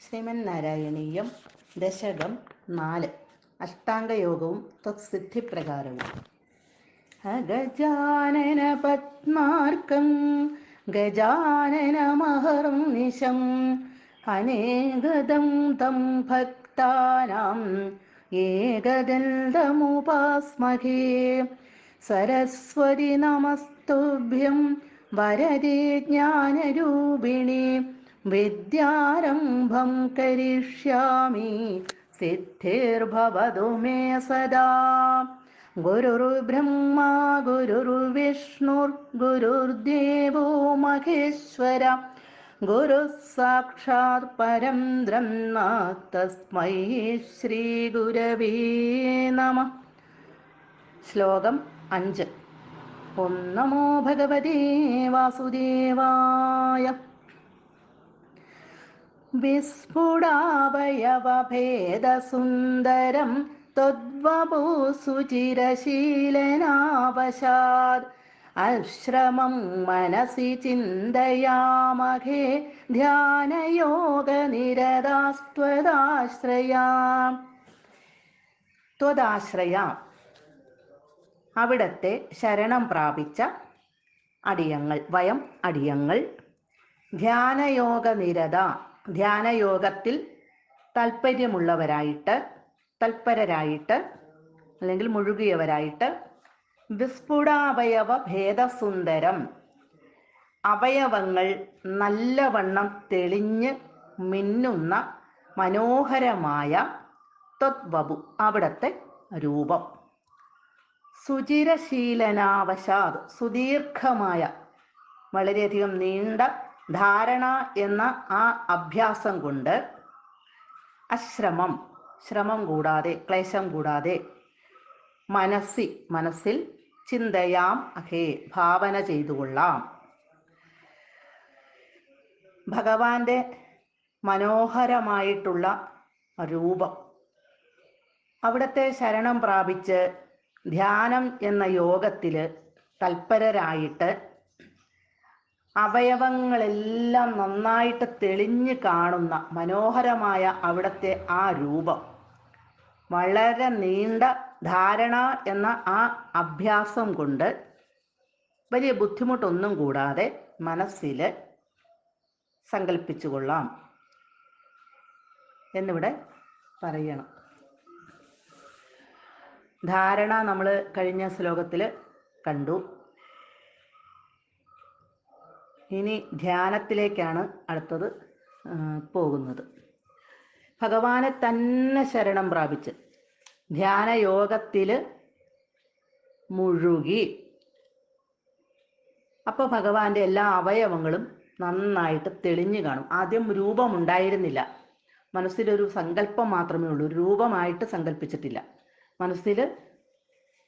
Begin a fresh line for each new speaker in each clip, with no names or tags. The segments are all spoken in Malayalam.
ശ്രീമന്നാരായണീയം ദശകം നാല്. അഷ്ടാംഗയോഗവും തത്സിദ്ധിപ്രകാരവും. അഗജാനന പത്മാർക്കം ഗജാനന മഹർനിശം അനേകദം തം ഭക്താനാം ഏകദന്തമുപാസ്മഹേ. സരസ്വതി നമസ്തുഭ്യം വരദേ ജ്ഞാനരൂപിണി. വിദ്യാരംഭം കരിഷ്യാമി സിദ്ധിർഭവതു മേ സദാ. ഗുരുർബ്രഹ്മ ഗുരുർവിഷ്ണുർ ഗുരുർദേവോ മഹേശ്വര. ഗുരു സാക്ഷാത് പരം ബ്രഹ്മ തസ്മൈ ശ്രീ ഗുരവേ നമ. ശ്ലോകം അഞ്ച്. ഓം നമോ ഭഗവതേ വാസുദേവായ. വിസ്ഫുടാവയവഭേദസുന്ദരം ത്വദ്വപുസുചിരശീലനാവശാത് അശ്രമം മനസി ചിന്തയാമഘേ ധ്യാനയോഗനിരതാസ്ത്വദാശ്രയാ. ത്വദാശ്രയാം. അവിടത്തെ ശരണം പ്രാപിച്ച അടിയങ്ങൾ വയം അടിയങ്ങൾ ധ്യാനയോഗ നിരത ധ്യാനയോഗത്തിൽ താല്പര്യമുള്ളവരായിട്ട് തൽപരരായിട്ട് അല്ലെങ്കിൽ മുഴുകിയവരായിട്ട് വിസ്ഫുടാവയവ ഭേദസുന്ദരം അവയവങ്ങൾ നല്ലവണ്ണം തെളിഞ്ഞ് മിന്നുന്ന മനോഹരമായ ത്വത്വബു അവിടത്തെ രൂപം. സുചിരശീലനാവശാത് സുദീർഘമായ വളരെയധികം നീണ്ട ധാരണ എന്ന ആ അഭ്യാസം കൊണ്ട് അശ്രമം ശ്രമം കൂടാതെ ക്ലേശം കൂടാതെ മനസ്സി മനസ്സിൽ ചിന്തയാം അഹേ ഭാവന ചെയ്തുകൊള്ളാം ഭഗവാന്റെ മനോഹരമായിട്ടുള്ള രൂപം. അവിടുത്തെ ശരണം പ്രാപിച്ച് ധ്യാനം എന്ന യോഗത്തിൽ തൽപരരായിട്ട് അവയവങ്ങളെല്ലാം നന്നായിട്ട് തെളിഞ്ഞു കാണുന്ന മനോഹരമായ അവിടുത്തെ ആ രൂപം. വളരെ നീണ്ട ധാരണ എന്ന ആ അഭ്യാസം കൊണ്ട് വലിയ ബുദ്ധിമുട്ടൊന്നും കൂടാതെ മനസ്സിൽ സങ്കല്പിച്ചു കൊള്ളാം എന്നിവിടെ പറയണം. ധാരണ നമ്മൾ കഴിഞ്ഞ ശ്ലോകത്തിൽ കണ്ടു. ഇനി ധ്യാനത്തിലേക്കാണ് അടുത്തത് പോകുന്നത്. ഭഗവാനെ തന്നെ ശരണം പ്രാപിച്ച് ധ്യാനയോഗത്തിൽ മുഴുകി. അപ്പോൾ ഭഗവാന്റെ എല്ലാ അവയവങ്ങളും നന്നായിട്ട് തെളിഞ്ഞു കാണും. ആദ്യം രൂപമുണ്ടായിരുന്നില്ല. മനസ്സിലൊരു സങ്കല്പം മാത്രമേ ഉള്ളൂ. രൂപമായിട്ട് സങ്കല്പിച്ചിട്ടില്ല. മനസ്സിൽ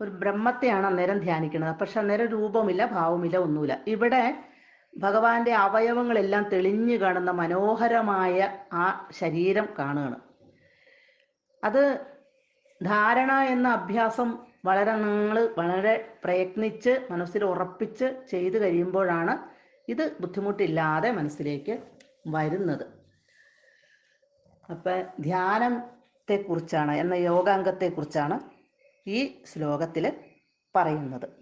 ഒരു ബ്രഹ്മത്തെയാണ് അന്നേരം ധ്യാനിക്കുന്നത്. പക്ഷെ അന്നേരം രൂപമില്ല ഭാവമില്ല ഒന്നുമില്ല. ഇവിടെ ഭഗവാന്റെ അവയവങ്ങളെല്ലാം തെളിഞ്ഞു കാണുന്ന മനോഹരമായ ആ ശരീരം കാണുകയാണ്. അത് ധാരണ എന്ന അഭ്യാസം വളരെ നിങ്ങൾ വളരെ പ്രയത്നിച്ച് മനസ്സിൽ ഉറപ്പിച്ച് ചെയ്തു കഴിയുമ്പോഴാണ് ഇത് ബുദ്ധിമുട്ടില്ലാതെ മനസ്സിലേക്ക് വരുന്നത്. അപ്പം ധ്യാനത്തെക്കുറിച്ചാണ് എന്ന യോഗാംഗത്തെക്കുറിച്ചാണ് ഈ ശ്ലോകത്തിൽ പറയുന്നത്.